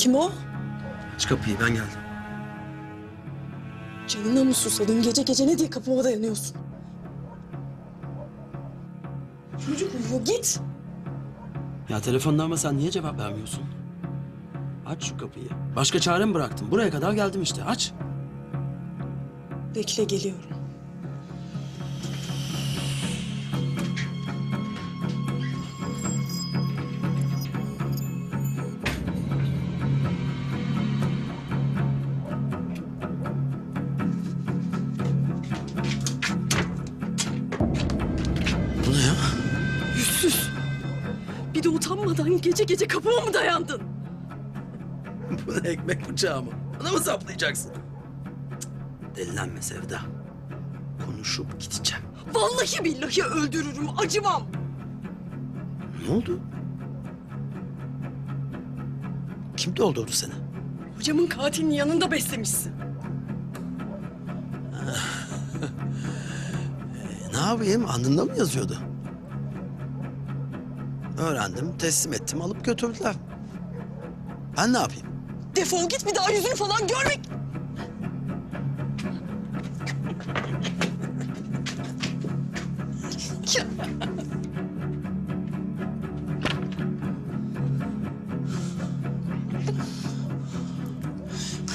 Kim o? Aç kapıyı ben geldim. Canına mı susadın? Gece gece ne diye kapıma dayanıyorsun? Çocuk uyuyor git. Ya telefonda ama sen niye cevap vermiyorsun? Aç şu kapıyı. Başka çare mi bıraktım? Buraya kadar geldim işte. Aç. Bekle geliyorum. Yüzsüz. Bir de utanmadan gece gece kapıma mı dayandın? Bu ne ekmek bıçağı mı? Bana mı saplayacaksın? Cık, Delilenme Sevda. Konuşup gideceğim. Vallahi billahi öldürürüm acımam. Ne oldu? Kim doldurdu seni? Hocamın katilinin yanında beslemişsin. E, ne yapayım? Alnında mı yazıyordu? Öğrendim, teslim ettim, alıp götürdüler. Ben ne yapayım? Defol git bir daha yüzünü falan görmek.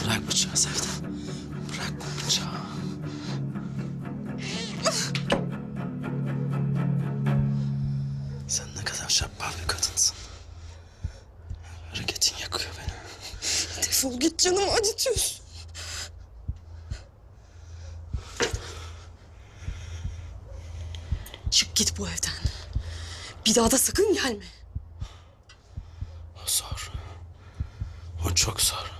Bırak bıçağı Sevda. Sen şapkal bir kadınsın. Hareketin yakıyor beni. Defol git canımı acıtıyorsun. Çık git bu evden. Bir daha da sakın gelme. O zor. O çok zor.